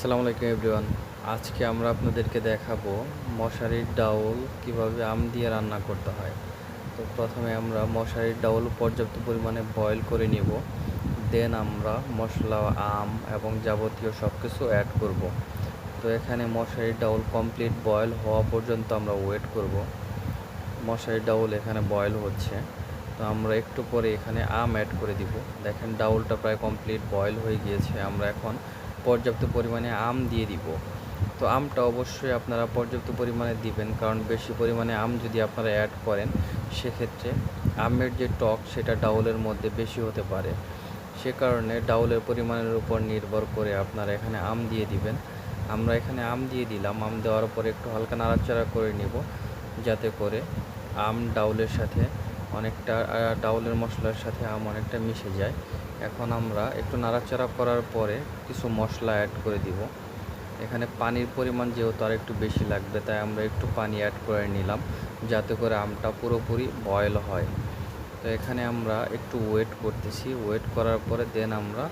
আসসালামু আলাইকুম এভরিওয়ান। আজকে আমরা আপনাদেরকে দেখাবো মশারির ডাউল কীভাবে আম দিয়ে রান্না করতে হয়। তো প্রথমে আমরা মশারির ডাউল পর্যাপ্ত পরিমাণে বয়েল করে নিব। দেন আমরা মশলা, আম এবং যাবতীয় সব কিছু অ্যাড করব। তো এখানে মশারির ডাউল কমপ্লিট বয়েল হওয়া পর্যন্ত আমরা ওয়েট করব। মশারির ডাউল এখানে বয়েল হচ্ছে। তো আমরা একটু পরে এখানে আম অ্যাড করে দিব। দেখেন ডাউলটা প্রায় কমপ্লিট বয়েল হয়ে গিয়েছে। আমরা এখন পর্যাপ্ত পরিমাণে আম দিয়ে দিব। তো আমটা অবশ্যই আপনারা পর্যাপ্ত পরিমাণে দিবেন, কারণ বেশি পরিমাণে আম যদি আপনারা অ্যাড করেন, সেক্ষেত্রে আমের যে টক সেটা ডাউলের মধ্যে বেশি হতে পারে। সে কারণে ডাউলের পরিমাণের উপর নির্ভর করে আপনারা এখানে আম দিয়ে দিবেন। আমরা এখানে আম দিয়ে দিলাম, আম দেওয়ার পরে একটু হালকা নাড়াচাড়া করে নিব, যাতে করে আম ডাউলের সাথে অনেকটা ডাউলের মশলার সাথে আম অনেকটা মিশে যায়। এখন আমরা একটু নাড়াচাড়া করার পরে কিছু মশলা অ্যাড করে দিব। এখানে পানির পরিমাণ যেহেতু আর একটু বেশি লাগবে, তাই আমরা একটু পানি অ্যাড করে নিলাম, যাতে করে আমটা পুরোপুরি বয়েল হয়। তো এখানে আমরা একটু ওয়েট করতেছি। ওয়েট করার পরে দেন আমরা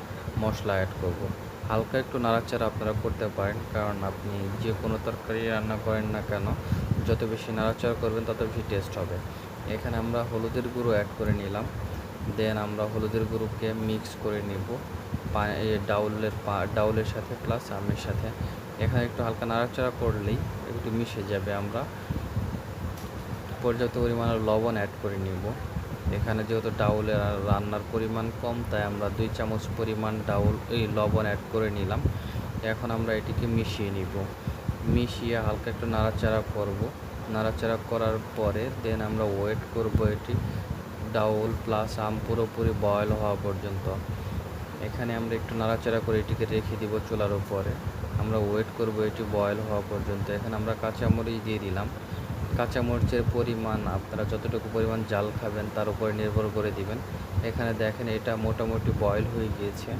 মশলা অ্যাড করব। হালকা একটু নাড়াচাড়া আপনারা করতে পারেন, কারণ আপনি যে কোনো তরকারি রান্না করেন না কেন, যত বেশি নাড়াচাড়া করবেন তত বেশি টেস্ট হবে। এখানে আমরা হলুদের গুঁড়ো অ্যাড করে নিলাম। দেন আমরা হলুদের গুঁড়োকে মিক্স করে নিব। ডাউলের পা ডাউলের সাথে প্লাস আমের সাথে। এখানে একটু হালকা নাড়াচাড়া করলেই একটু মিশে যাবে আমরা। পর্যাপ্ত পরিমাণে লবণ অ্যাড করে নিব। এখানে যেহেতু ডাউলের রান্নার পরিমাণ কম, তাই আমরা দুই চামচ পরিমাণ ডাউল, এই লবণ অ্যাড করে নিলাম। এখন আমরা এটিকে মিশিয়ে নিব। মিশিয়ে হালকা একটু নাড়াচাড়া করব। নাড়াচাড়া করার পরে দেন আমরা ওয়েট করব এটি। ডাউল প্লাস আম পুরোপুরি বয়েল হওয়া পর্যন্ত। এখানে আমরা একটু নাড়াচাড়া করে এটিকে রেখে দিব চুলার উপরে। আমরা ওয়েট করব এটি বয়েল হওয়া পর্যন্ত। এখানে আমরা কাঁচামরিচ দিয়ে দিলাম। কাঁচামরিচের পরিমাণ আপনারা যতটুকু পরিমাণ জাল খাবেন তার উপরে নির্ভর করে দিবেন। এখানে দেখেন এটা মোটামুটি বয়েল হয়ে গিয়েছে।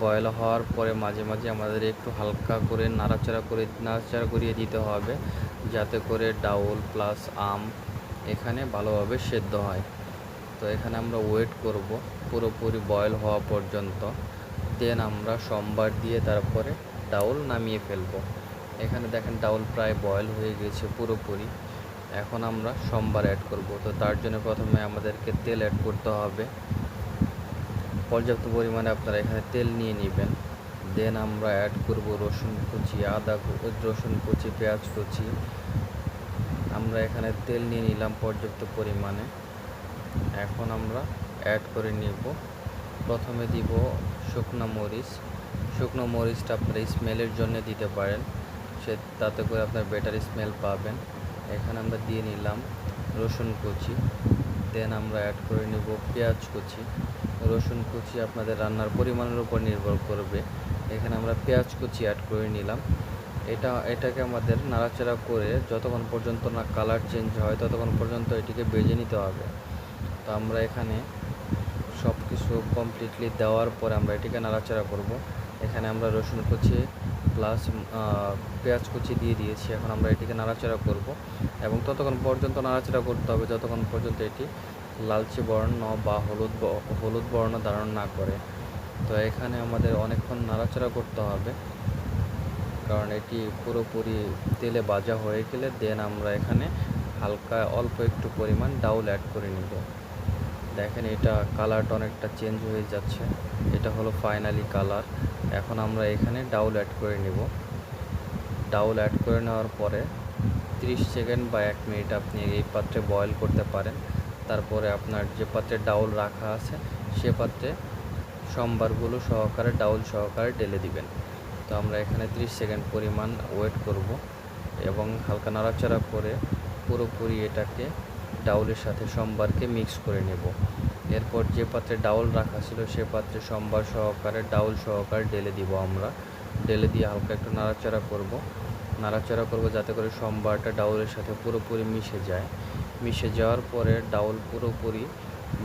বয়েল হওয়ার পরে মাঝে মাঝে আমাদের একটু হালকা করে নাড়াচাড়া করে, নাড়াচাড়া করিয়ে দিতে হবে। যাতে করে ডাউল প্লাস আম এখানে ভালোভাবে সেদ্ধ হয়। তো এখানে আমরা ওয়েট করব, পুরোপুরি বয়েল হওয়া পর্যন্ত। দেন আমরা সোমবার দিয়ে তারপরে ডাউল নামিয়ে ফেলব। এখানে দেখেন ডাউল প্রায় বয়েল হয়ে গেছে পুরোপুরি। এখন আমরা সোমবার অ্যাড করব। তো তার জন্য প্রথমে আমাদেরকে তেল অ্যাড করতে হবে। পর্যাপ্ত পরিমাণে আপনারা এখানে তেল নিয়ে নেবেন। দেন আমরা অ্যাড করব রসুন কুচি, আদা রসুন কুচি, পেঁয়াজ কুচি। আমরা এখানে তেল নিয়ে নিলাম পর্যাপ্ত পরিমাণে। এখন আমরা অ্যাড করে নিব। প্রথমে দিব শুকনো মরিচ। শুকনো মরিচটা আপনারা স্মেলের জন্য দিতে পারেন। সে, তাতে করে আপনার বেটার স্মেল পাবেন। এখানে আমরা দিয়ে নিলাম রসুন কুচি। দেন আমরা অ্যাড করে নেব পেঁয়াজ কুচি। রসুন কুচি আপনাদের রান্নার পরিমাণের উপর নির্ভর করবে। এখানে আমরা পেঁয়াজ কুচি অ্যাড করে নিলাম। এটা, এটাকে আমাদের নাড়াচাড়া করে যতক্ষণ পর্যন্ত না কালার চেঞ্জ হয় ততক্ষণ পর্যন্ত এটিকে বেজে নিতে হবে। তো আমরা এখানে সব কিছু কমপ্লিটলি দেওয়ার পরে আমরা এটিকে নাড়াচাড়া করব। এখানে আমরা রসুন কুচি প্লাস পেঁয়াজ কুচি দিয়ে দিয়েছি। এখন আমরা এটিকে নাড়াচাড়া করব এবং ততক্ষণ পর্যন্ত নাড়াচাড়া করতে হবে, যতক্ষণ পর্যন্ত এটি লালচে বর্ণ বা হলুদ হলুদ বর্ণ ধারণ না করে। তো এখানে আমাদের অনেকক্ষণ নাড়াচাড়া করতে হবে, কারণ এটি পুরোপুরি তেলে ভাজা হয়ে গেলে দেন আমরা এখানে হালকা অল্প একটু পরিমাণ ডাউল অ্যাড করে নিব। দেখেন, এটা কালারটা অনেকটা চেঞ্জ হয়ে যাচ্ছে। এটা হলো ফাইনালি কালার এখন আমরা এখানে ডাউল অ্যাড করে নেব। ডাউল অ্যাড করে নেওয়ার পরে 30 সেকেন্ড বা এক মিনিট আপনি এই পাত্রে বয়েল করতে পারেন। তারপরে আপনার যে পাত্রে ডাউল রাখা আছে, সে পাত্রে সোমবারগুলো সহকারে ডাউল সহকারে ঢেলে দিবেন। তো আমরা এখানে 30 সেকেন্ড পরিমাণ ওয়েট করব এবং হালকা নাড়াচাড়া করে পুরোপুরি এটাকে ডাউলের সাথে সোমবারকে মিক্স করে নেব। এরপর যে পাত্রে ডাউল রাখা ছিল, সে পাত্রে সোমবার সহকারে ডাউল সহকারে ঢেলে দিব আমরা। ঢেলে দিয়ে হালকা একটু নাড়াচাড়া করব। নাড়াচাড়া করব যাতে করে সোমবারটা ডাউলের সাথে পুরোপুরি মিশে যায়। মিশে যাওয়ার পরে ডাউল পুরোপুরি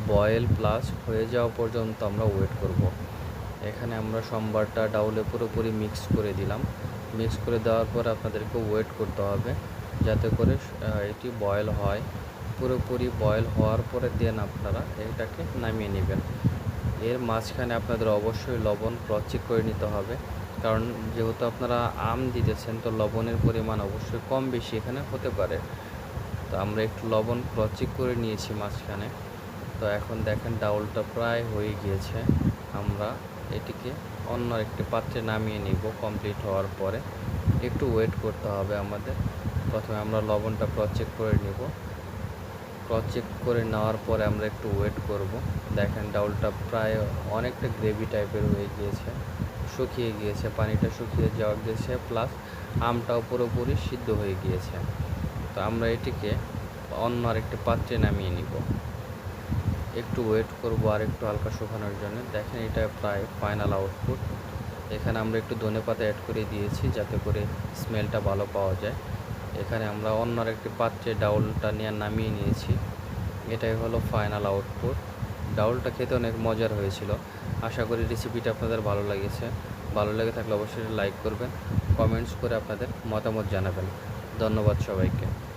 বয়েল প্লাস হয়ে যাওয়া পর্যন্ত আমরা ওয়েট করব। এখানে আমরা সোমবারটা ডাউলে পুরোপুরি মিক্স করে দিলাম। মিক্স করে দেওয়ার পর আপনাদেরকে ওয়েট করতে হবে যাতে করে এটি বয়েল হয়। পুরোপুরি বয়েল হওয়ার পরে দেন আপনারা এটাকে নামিয়ে নেবেন। এর মাঝখানে আপনাদের অবশ্যই লবণ ক্রস চেক করে নিতে হবে। কারণ যেহেতু আপনারা আম দিতেছেন, তো লবণের পরিমাণ অবশ্যই কম বেশি এখানে হতে পারে। তো আমরা একটু লবণ ক্রচিক করে নিয়েছি মাঝখানে। তো এখন দেখেন ডাউলটা প্রায় হয়ে গিয়েছে। আমরা এটিকে অন্য একটি পাত্রে নামিয়ে নিব কমপ্লিট হওয়ার পরে। একটু ওয়েট করতে হবে আমাদের। প্রথমে আমরা লবণটা ক্রচেক করে নিব। ক্রচেক করে নেওয়ার পরে আমরা একটু ওয়েট করব। দেখেন ডাউলটা প্রায় অনেকটা গ্রেভি টাইপের হয়ে গিয়েছে, শুকিয়ে গিয়েছে, পানিটা শুকিয়ে যাওয়া গিয়েছে প্লাস আমটাও পুরোপুরি সিদ্ধ হয়ে গিয়েছে। তো আমরা এটিকে অন্য আরেকটি পাত্রে নামিয়ে নিব। একটু ওয়েট করব আর একটু হালকা শুকানোর জন্য। দেখেন এটা প্রায় ফাইনাল আউটপুট এখানে আমরা একটু ধনে পাতা অ্যাড করে দিয়েছি যাতে করে স্মেলটা ভালো পাওয়া যায়। এখানে আমরা অন্য একটি পাত্রে ডাউলটা নিয়ে নামিয়ে নিয়েছি। এটাই হলো ফাইনাল আউটপুট ডাউলটা খেতে অনেক মজার হয়েছিল। আশা করি রেসিপিটা আপনাদের ভালো লেগেছে। ভালো লেগে থাকলে অবশ্যই লাইক করবেন। কমেন্টস করে আপনাদের মতামত জানাবেন। ধন্যবাদ সবাইকে।